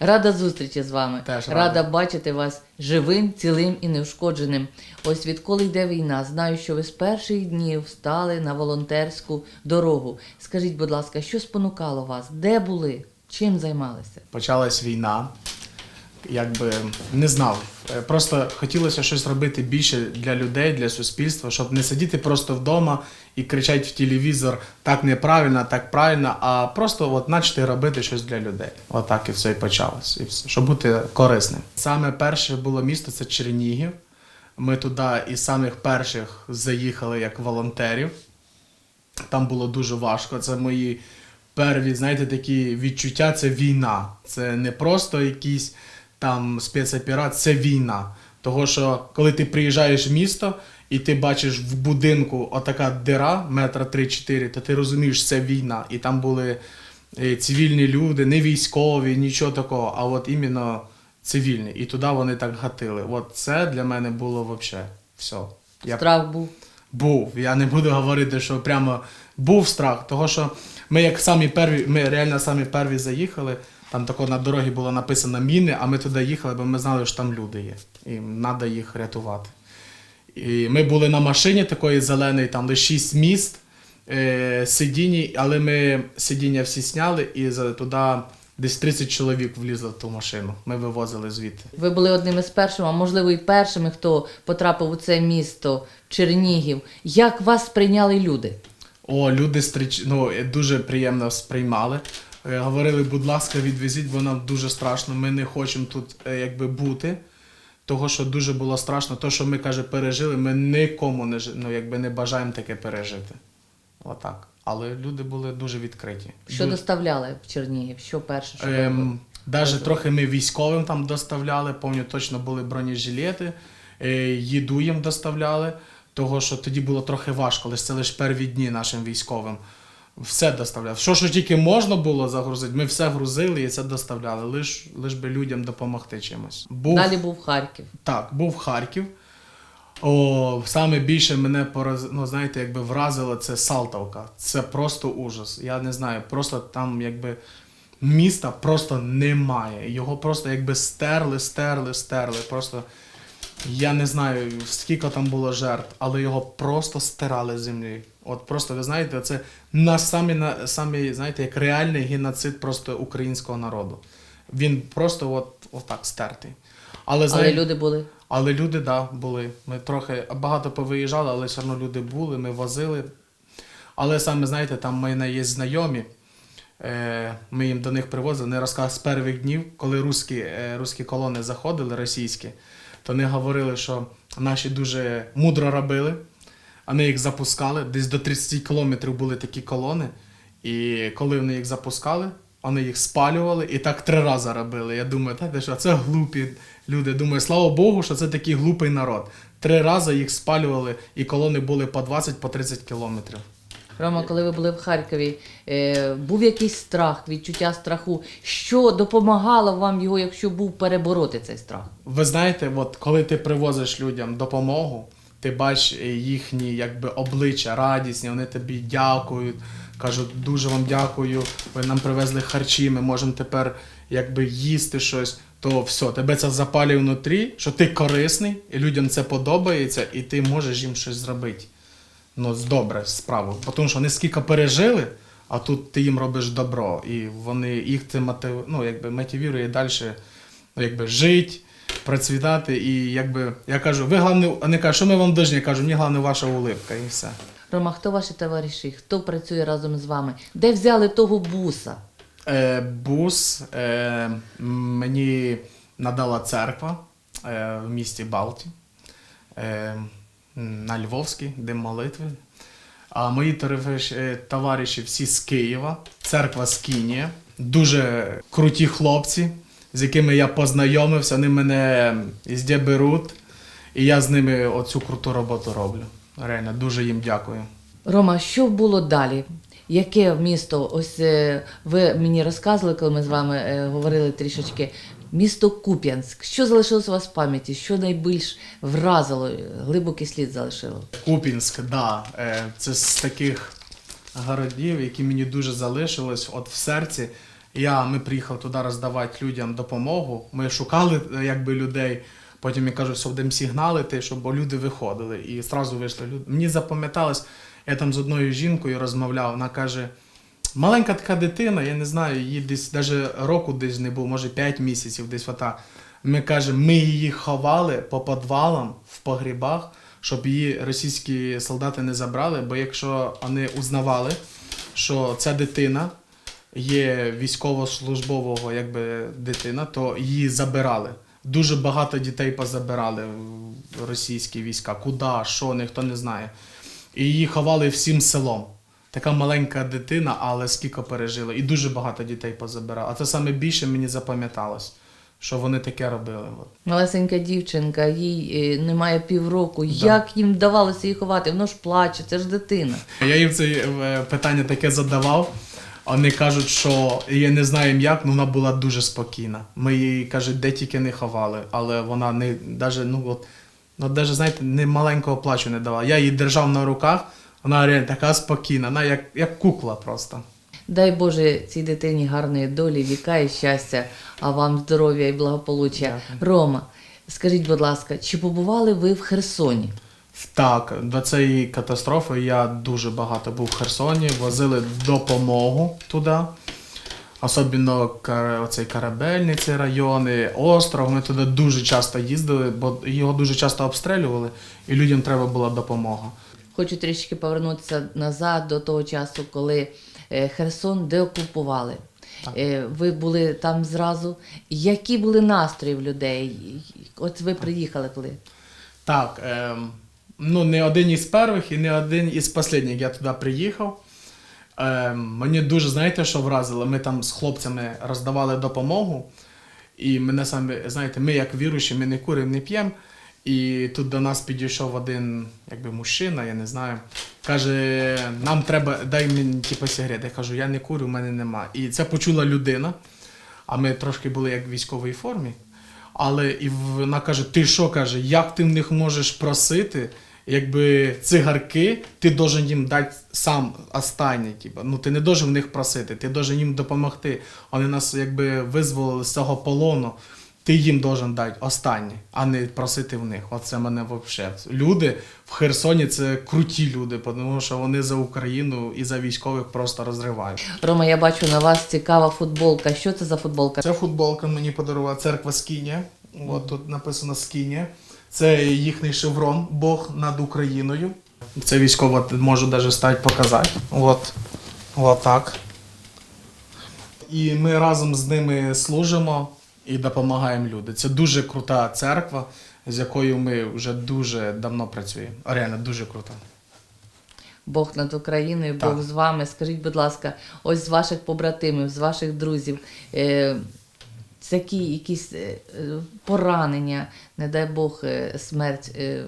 Рада зустрічі з вами. Теж рада. рада. бачити вас живим, цілим і неушкодженим. Ось відколи йде війна, знаю, що ви з перших днів стали на волонтерську дорогу. Скажіть, будь ласка, що спонукало вас? Де були? Чим займалися? Почалась війна. Якби не знав. Е, Просто хотілося щось робити більше для людей, для суспільства, щоб не сидіти просто вдома і кричати в телевізор так неправильно, так правильно, а просто от почати робити щось для людей. Отак і все і почалось. І все, щоб бути корисним. Саме перше було місто це Чернігів. Ми туди із самих перших заїхали як волонтерів. Там було дуже важко. Це мої перві, знаєте, такі відчуття це війна. Це не просто якісь там спецоперації, це війна. Того, що коли ти приїжджаєш в місто і ти бачиш в будинку отака дира, метра 3-4, то ти розумієш, це війна. І там були е, цивільні люди, не військові, нічого такого, а от іменно цивільні. І туди вони так гатили. От це для мене було взагалі все. Я Страх був. був. Я не буду говорити, що прямо був страх, того що ми як самі перві, ми реально самі перві заїхали. Там тако на дорогі було написано міни, а ми туди їхали, бо ми знали, що там люди є. І треба їх рятувати. І ми були на машині такої зеленої, там лише 6 міст е, сидінні, але ми сидіння всі сняли і туди десь 30 чоловік влізло в ту машину. Ми вивозили звідти. Ви були одним із першими, а можливо і першими, хто потрапив у це місто Чернігів. Як вас сприйняли люди? О, люди стріч... ну, дуже приємно сприймали. Е, Говорили, будь ласка, відвезіть, бо нам дуже страшно. Ми не хочемо тут е, якби бути. Того, що дуже було страшно, то, що ми каже, пережили, ми нікому не ну, якби не бажаємо таке пережити. Отак. Але люди були дуже відкриті. Що Ду- доставляли в Чернігів? Що перше? Що Ем, даже трохи ми військовим там доставляли, пам'ятаю, точно були бронежилети, е, їду їм доставляли, того що тоді було трохи важко, лише це лише перві дні нашим військовим. Все доставляли. Що що тільки можна було загрузити, ми все грузили і це доставляли, лиш, лиш би людям допомогти чимось. Був, Далі був Харків. так, був Харків. О, саме більше мене пораз... ну, знаєте, якби вразило це Салтовка. Це просто ужас. Я не знаю, просто там якби міста просто немає. Його просто якби стерли, стерли, стерли. Просто я не знаю, скільки там було жертв, але його просто стирали з землі. От просто ви знаєте, це на самі, на самі, знаєте, як реальний геноцид просто українського народу. Він просто от, от так стертий. Але, Але знаєте, люди були. але люди, так, да, були. Ми трохи багато повиїжджали, але все одно люди були, ми возили. Але саме, знаєте, там в мене є знайомі, е, ми їм до них привозили, вони розказують з перших днів, коли русські, е, русські колони заходили, російські, то вони говорили, що наші дуже мудро робили. Вони їх запускали, десь до 30 кілометрів були такі колони. І коли вони їх запускали, вони їх спалювали і так три рази робили. Я думаю, так, що це глупі люди. Думаю, слава Богу, що це такий глупий народ. Три рази їх спалювали, і колони були по 20 по 30 кілометрів. Рома, коли ви були в Харкові, е, був якийсь страх, відчуття страху. Що допомагало вам його, якщо був перебороти цей страх? Ви знаєте, от коли ти привозиш людям допомогу, ти бачиш е, їхні якби, обличчя радісні, вони тобі дякують, кажуть, дуже вам дякую, ви нам привезли харчі, ми можемо тепер якби, їсти щось. То все, тебе це запалює внутрі, що ти корисний, і людям це подобається, і ти можеш їм щось зробити. Ну, з добре справу. Тому що вони скільки пережили, а тут ти їм робиш добро. І вони їх це мотив, ну, якби, мотивує далі ну, жити, процвітати. І якби, я кажу, ви головне, вони кажуть, що ми вам должні? Я кажу, мені головне ваша улипка і все. Рома, хто ваші товариші? Хто працює разом з вами? Де взяли того буса? Е, бус е, мені надала церква е, в місті Балті е, на Львовській, де молитви. А мої товариші, е, товариші всі з Києва, церква з Кінія. Дуже круті хлопці, з якими я познайомився. Вони мене ізде беруть, і я з ними оцю круту роботу роблю. Реально, дуже їм дякую. Рома, що було далі? Яке місто? Ось е, ви мені розказували, коли ми з вами е, говорили трішечки. Місто Куп'янськ. Що залишилось у вас в пам'яті? Що найбільш вразило, глибокий слід залишило? Купінськ, да. Е, Це з таких городів, які мені дуже залишились от в серці. Я, ми приїхали туди роздавати людям допомогу. Ми шукали е, якби, людей. Потім я кажу, що будемо сигналити, щоб люди виходили. І одразу вийшли люди. Мені запам'яталось, я там з одною жінкою розмовляв, вона каже. Маленька така дитина, я не знаю, їй десь навіть року десь не було, може 5 місяців, десь ота. Ми кажемо, ми її ховали по підвалам, в погрібах, щоб її російські солдати не забрали, бо якщо вони узнавали, що ця дитина є військовослужбового якби, дитина, то її забирали. Дуже багато дітей позабирали в російські війська. Куди, що, ніхто не знає. І її ховали всім селом. Така маленька дитина, але скільки пережила. І дуже багато дітей позабирали. А це саме більше мені запам'яталось, що вони таке робили. Малесенька дівчинка, їй е, немає півроку. Да. Як їм вдавалося її ховати? Воно ж плаче, це ж дитина. Я їм це е, питання таке задавав. Вони кажуть, що я не знаю як, але вона була дуже спокійна. Ми її кажуть, де тільки не ховали, але вона не даже, ну от, ну, даже, знаєте, не маленького плачу не давала. Я її держав на руках, вона реально така спокійна, вона як, як кукла просто. Дай Боже цій дитині гарної долі, віка і щастя, а вам здоров'я і благополуччя. Рома, скажіть, будь ласка, чи побували ви в Херсоні? Так, до цієї катастрофи я дуже багато був в Херсоні, возили допомогу туди. Особливо оцей корабельний ці райони, остров. Ми туди дуже часто їздили, бо його дуже часто обстрілювали, і людям треба була допомога. Хочу трішки повернутися назад до того часу, коли е, Херсон деокупували. Так. Е, Ви були там зразу. Які були настрої в людей? От ви приїхали коли? Так, ем, ну не один із перших і не один із останніх я туди приїхав. Ем, мені дуже, знаєте, що вразило? Ми там з хлопцями роздавали допомогу. І мене саме, знаєте, ми як віруючі, ми не куримо, не п'ємо. І тут до нас підійшов один якби мужчина, я не знаю. Каже, нам треба, дай мені типу, сигарет. Я кажу, я не курю, в мене нема. І це почула людина. А ми трошки були як в військовій формі. Але і вона каже: ти що каже, як ти в них можеш просити, якби цигарки, ти должен їм дати сам останній. Типу. Ну ти не должен в них просити, ти должен їм допомогти. Вони нас якби визволили з цього полону. Ти їм должен дати останнє, а не просити в них. Оце мене взагалі. Люди в Херсоні це круті люди, тому що вони за Україну і за військових просто розривають. Рома, я бачу на вас цікава футболка. Що це за футболка? Ця футболка мені подарувала церква Скінія. От тут написано Скінія. Це їхній шеврон, Бог над Україною. Це військово можу навіть стати показати. От. От так. І ми разом з ними служимо і допомагаємо людям. Це дуже крута церква, з якою ми вже дуже давно працюємо. Реально дуже крута. Бог над Україною. Бог з вами. Скажіть, будь ласка, ось з ваших побратимів, з ваших друзів, е, такі якісь е, поранення, не дай Бог, е, смерть, е,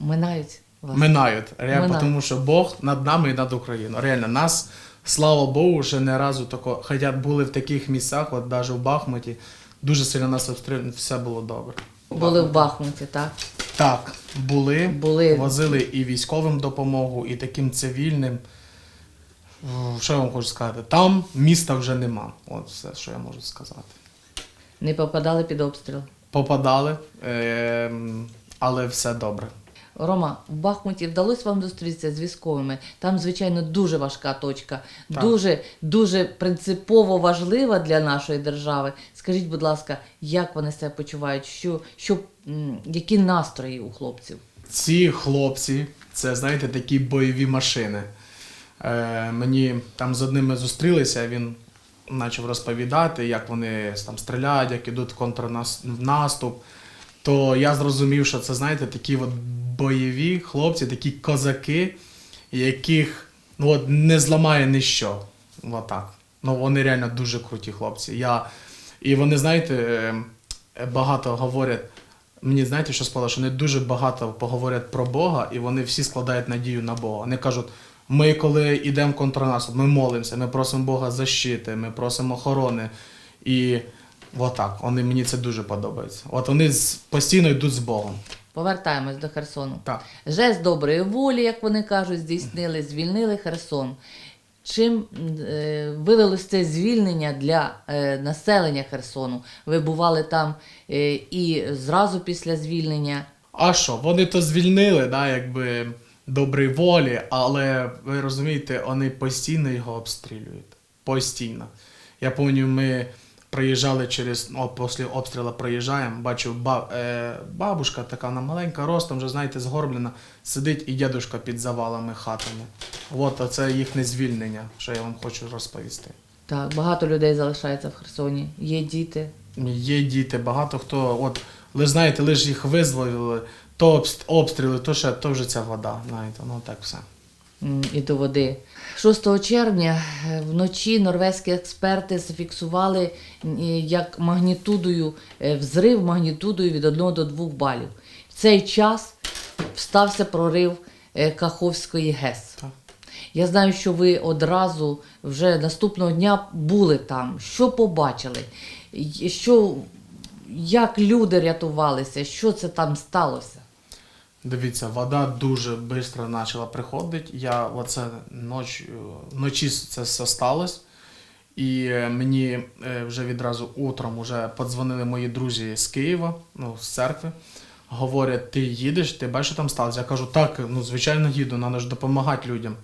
минають вас? Минають. Реально, тому що Бог над нами і над Україною. Реально, нас, слава Богу, ще не разу тако, хоча були в таких місцях, от навіть в Бахмуті, дуже сильно нас обстрілювали, все було добре. Були в Бахмуті, так? Так, були, Були. возили і військовим допомогу, і таким цивільним. Що я вам хочу сказати? Там міста вже нема. От все, що я можу сказати. Не попадали під обстріл. Попадали, ем, але все добре. Рома, в Бахмуті вдалося вам зустрітися з військовими. Там, звичайно, дуже важка точка, Так. дуже дуже принципово важлива для нашої держави. Скажіть, будь ласка, як вони себе почувають? Що, що, які настрої у хлопців? Ці хлопці, це знаєте, такі бойові машини. Е, мені там з одними зустрілися, він почав розповідати, як вони там стріляють, як ідуть контрнаступ. То я зрозумів, що це, знаєте, такі от бойові хлопці, такі козаки, яких ну, от, не зламає ніщо. Отак. Ну, вони реально дуже круті хлопці. Я... І вони, знаєте, е, багато говорять. Мені знаєте, що спало, що вони дуже багато поговорять про Бога, і вони всі складають надію на Бога. Вони кажуть, ми, коли йдемо в контрнаступ, ми молимося, ми просимо Бога защити, ми просимо охорони. І отак, вони, мені це дуже подобається. От вони постійно йдуть з Богом. Повертаємось до Херсону. Так. Жест доброї волі, як вони кажуть, здійснили, звільнили Херсон. Чим е, вилилось це звільнення для е, населення Херсону? Ви бували там е, і зразу після звільнення. А що, вони то звільнили, да, якби доброї волі, але ви розумієте, вони постійно його обстрілюють. Постійно. Я пам'ятаю, ми проїжджали через, ну, після обстрілу проїжджаємо, бачу, ба, е, бабушка така, вона маленька, ростом, вже знаєте, згорблена, сидить і дядушка під завалами хатами. От оце їхнє звільнення, що я вам хочу розповісти. Так, багато людей залишається в Херсоні. Є діти. Є діти, багато хто, от, ви знаєте, лише їх визволили, то обстріли, то ще, то вже ця вода, знаєте, ну так все. І до води. 6 червня е, вночі норвезькі експерти зафіксували е, як магнітудою, е, взрив магнітудою від 1 до 2 балів. В цей час стався прорив Каховської ГЕС. Я знаю, що ви одразу вже наступного дня були там. Що побачили? Що, як люди рятувалися? Що це там сталося? Дивіться, вода дуже швидко почала приходити. Я оце ноч, вночі це все сталося. І е, мені е, вже відразу утром вже подзвонили мої друзі з Києва, ну, з церкви. Говорять, ти їдеш, ти бачиш, що там сталося? Я кажу, так, ну звичайно їду, треба ж допомагати людям.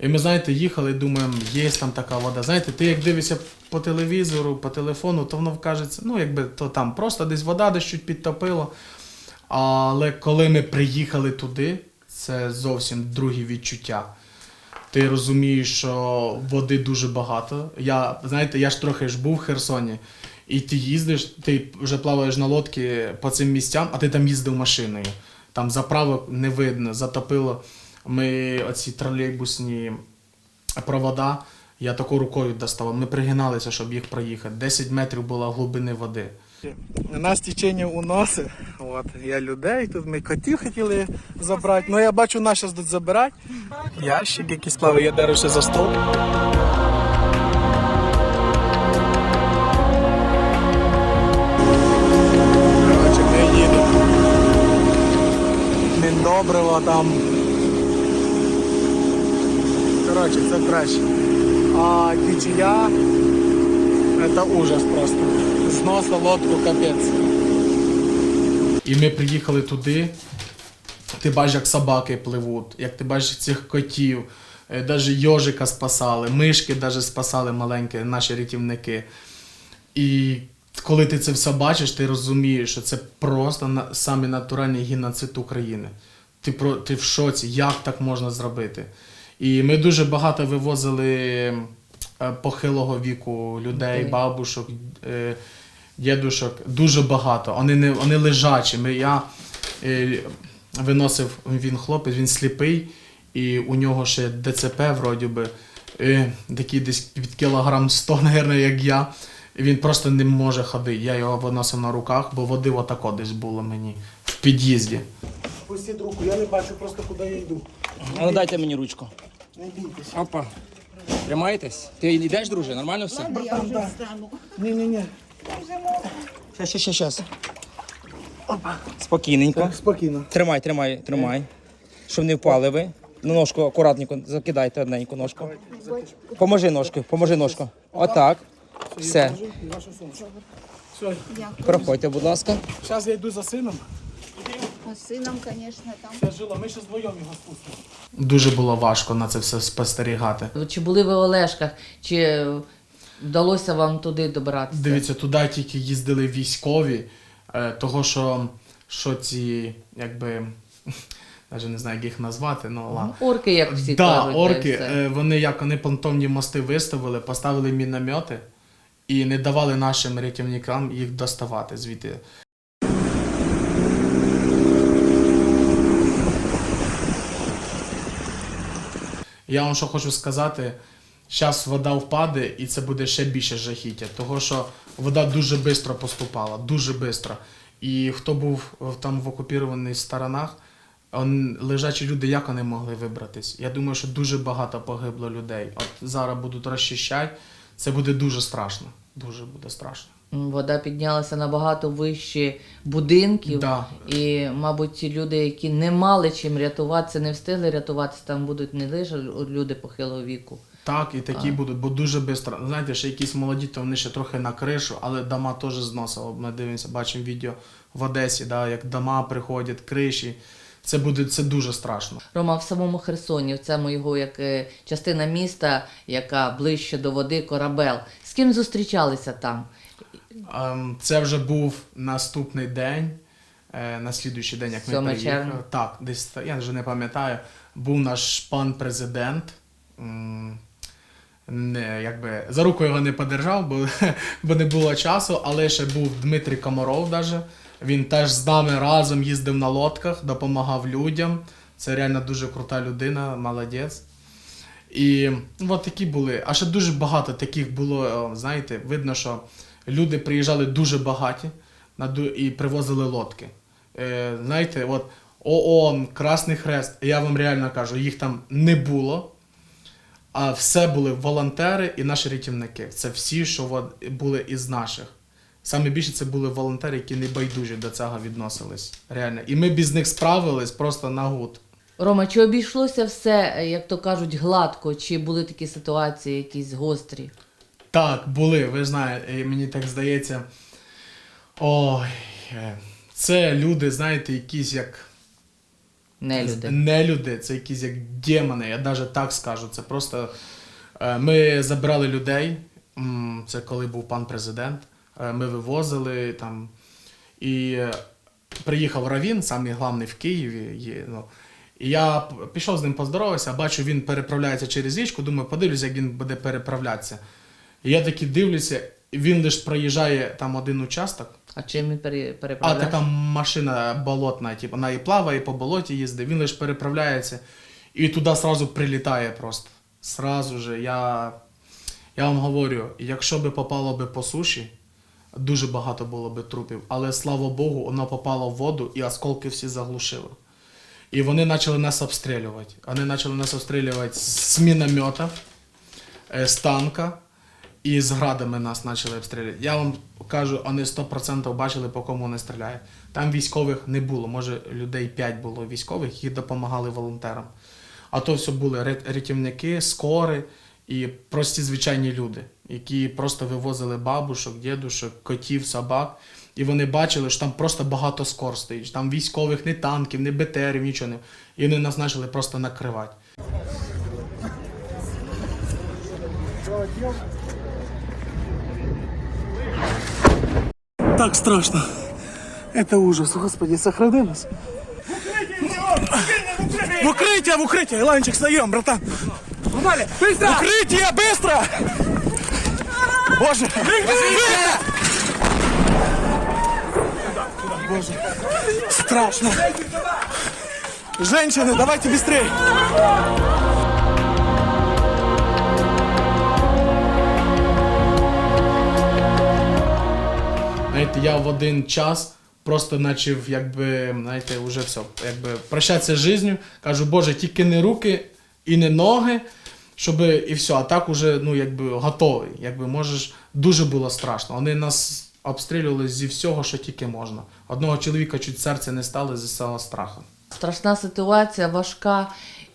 І ми, знаєте, їхали, думаємо, є там така вода. Знаєте, ти як дивишся по телевізору, по телефону, то воно вкажеться, ну якби то там просто десь вода десь чуть підтопило. Але коли ми приїхали туди, це зовсім другі відчуття. Ти розумієш, що води дуже багато. Я, знаєте, я ж трохи ж був в Херсоні, і ти їздиш, ти вже плаваєш на лодці по цим місцям, а ти там їздив машиною. Там заправок не видно, затопило. Ми оці тролейбусні провода, я таку рукою доставав. Ми пригиналися, щоб їх проїхати. 10 метрів була глибини води. Нас течення уносить. От, я людей, тут ми котів хотіли забрати. Ну я бачу, нас зараз будуть забирати. Ящик якийсь плаває, я деруся за стол. Міндобриво там. Коротше, це краще. А течія це ужас просто. Зноса лодку капець. І ми приїхали туди. Ти бачиш, як собаки пливуть, як ти бачиш цих котів, навіть йожика спасали, мишки навіть спасали маленькі, наші рятівники. І коли ти це все бачиш, ти розумієш, що це просто самий натуральний геноцид України. Ти, про, ти в шоці, як так можна зробити? І ми дуже багато вивозили е, похилого віку людей, Людей. бабушок, е, дідушок, дуже багато. Вони, не, вони лежачі. Ми, я е, виносив, він хлопець, він сліпий, і у нього ще ДЦП, вроді би, е, такий десь під кілограм 100, мабуть, як я. І Він просто не може ходити. Я його виносив на руках, бо води отако десь було мені в під'їзді. Пустіть руку, я не бачу просто куди я йду. А ну дайте мені ручку. Не бійтесь. Опа. Тримаєтесь? Ти йдеш, друже? Нормально все? Братан, да. Ні, ні, ні. Щас, щас, щас, щас. Спокійненько. Спокійно. Тримай, тримай, тримай. Щоб не впали ви. На ножку акуратненько закидайте одненьку ножку. Поможи ножкою, поможи ножку. Отак. Все. Все. Проходьте, будь ласка. Зараз я йду за сином. А с сыном, конечно, там. Це жило, ми ще вдвоєм його спустимо. Дуже було важко на це все спостерігати. Чи були ви в Олешках, чи вдалося вам туди добратися? Дивіться, туди тільки їздили військові, е, того що, що ці, якби, навіть не знаю, як їх назвати, ну ладно. Орки, як всі да, кажуть. та й орки, все. е, вони як вони понтонні мости виставили, поставили міномети і не давали нашим рятівникам їх доставати звідти. Я вам що хочу сказати, зараз вода впаде і це буде ще більше жахіття, того що вода дуже швидко поступала, дуже швидко. І хто був там в окупованих сторонах, лежачі люди, як вони могли вибратись? Я думаю, що дуже багато погибло людей. От зараз будуть розчищати, це буде дуже страшно. Дуже буде страшно. Вода піднялася набагато вище будинків. Да. І, мабуть, ті люди, які не мали чим рятуватися, не встигли рятуватися, там будуть не лише люди похилого віку, Так, і такі будуть, бо дуже швидко. Знаєте, ще якісь молоді, то вони ще трохи на кришу, але дома теж зносили. Ми дивимося, бачимо відео в Одесі, да, як дома приходять, криші. Це буде це дуже страшно. Рома, в самому Херсоні, в цьому його як е, частина міста, яка ближче до води, корабел. З ким зустрічалися там? Ем, Це вже був наступний день, е, на слідуючий день, як ми приїхали. Так, десь я вже не пам'ятаю. Був наш пан президент. Не, якби, за руку його не подержав, бо, бо не було часу, але ще був Дмитрій Комаров. Даже. Він теж з нами разом їздив на лодках, допомагав людям. Це реально дуже крута людина, молодець. І от такі були. А ще дуже багато таких було, знаєте, видно, що люди приїжджали дуже багаті і привозили лодки. Е, знаєте, от ООН, Красний Хрест, я вам реально кажу, їх там не було. А все були волонтери і наші рятівники. Це всі, що були із наших. Саме більше це були волонтери, які не байдужі до цього відносились. Реально. І ми без них справились просто на гуд. Рома, чи обійшлося все, як то кажуть, гладко, чи були такі ситуації якісь гострі? Так, були, ви знаєте, мені так здається. Ой, е, це люди, знаєте, якісь як Не люди. не люди, це якісь як демони, я навіть так скажу. Це просто е, ми забирали людей. Це коли був пан президент. е, Ми вивозили там. І приїхав Равін, самий головний в Києві. Є, ну, і я пішов з ним поздоровався, бачу, він переправляється через річку. Думаю, подивлюсь, як він буде переправлятися. І я таки дивлюся, він лише проїжджає там один участок. А чим він пере- А така машина болотна, типу, вона і плаває, і по болоті їздить, він лише переправляється і туди сразу прилітає просто. Сразу же. Я, я вам говорю, якщо би попало би по суші, дуже багато було би трупів. Але слава Богу, воно попало в воду і осколки всі заглушило. І вони почали нас обстрілювати. Вони почали нас обстрілювати з міномета, е, з танка і з градами нас почали обстрілювати. Я вам кажу, вони 100% бачили, по кому вони стріляють. Там військових не було. Може, людей 5 було військових, які допомагали волонтерам. А то все були рятівники, скори і прості звичайні люди, які просто вивозили бабушок, дідушок, котів, собак. І вони бачили, що там просто багато скор стоїть. Там військових, ні танків, ні БТРів, нічого не. І вони нас почали просто накривати. Так страшно. Это ужас. Господи, сохрани нас. В укрытие, в укрытие! Ланчик, встаем, братан! Погнали! Быстро! В укрытие, быстро! Боже! Боже! Страшно! Женщины, давайте быстрее! Знаєте, я в один час просто почав, якби, знаєте, вже все, якби прощатися з життю. Кажу, Боже, тільки не руки і не ноги, щоб і все. А так уже, ну, якби готовий. Якби можеш, дуже було страшно. Вони нас обстрілювали зі всього, що тільки можна. Одного чоловіка чуть серце не стало зі цього страху. Страшна ситуація, важка.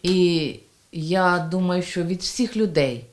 І я думаю, що від всіх людей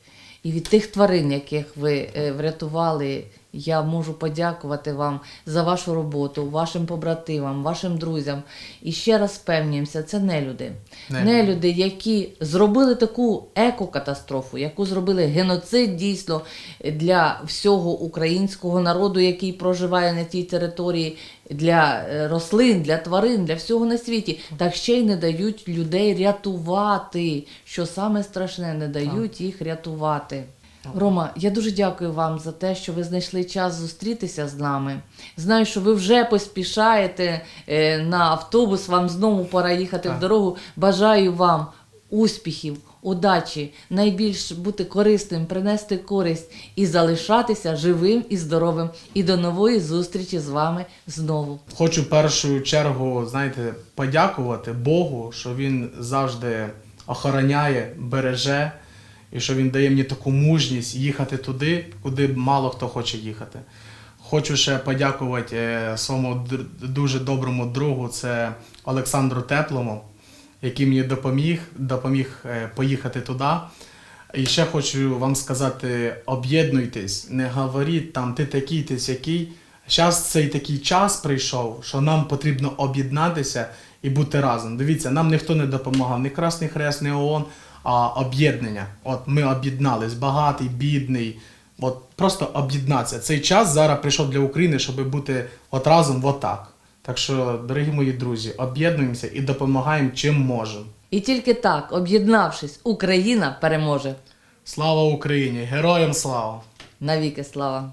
і від тих тварин, яких ви е, врятували, я можу подякувати вам за вашу роботу, вашим побратимам, вашим друзям. І ще раз впевнюємося, це не люди. Не Не люди. які зробили таку екокатастрофу, яку зробили геноцид дійсно для всього українського народу, який проживає на тій території, для е, рослин, для тварин, для всього на світі. Так ще й не дають людей рятувати. Що саме страшне, не дають їх рятувати. Рома, я дуже дякую вам за те, що ви знайшли час зустрітися з нами. Знаю, що ви вже поспішаєте е, на автобус, вам знову пора їхати в дорогу. Бажаю вам успіхів, удачі, найбільш бути корисним, принести користь і залишатися живим і здоровим. І до нової зустрічі з вами знову. Хочу в першу чергу, знаєте, подякувати Богу, що він завжди охороняє, береже, і що він дає мені таку мужність їхати туди, куди мало хто хоче їхати. Хочу ще подякувати е, своєму дуже доброму другу, це Олександру Теплому, який мені допоміг, допоміг е, поїхати туди. І ще хочу вам сказати: об'єднуйтесь, не говоріть там ти такий, ти сякий. Зараз цей такий час прийшов, що нам потрібно об'єднатися і бути разом. Дивіться, нам ніхто не допомагав, ні Красний Хрест, ні ООН, а об'єднання. От ми об'єднались, багатий, бідний. От просто об'єднатися. Цей час зараз прийшов для України, щоб бути от разом, отак. Так що, дорогі мої друзі, об'єднуємося і допомагаємо чим можемо. І тільки так, об'єднавшись, Україна переможе. Слава Україні! Героям слава! Навіки слава!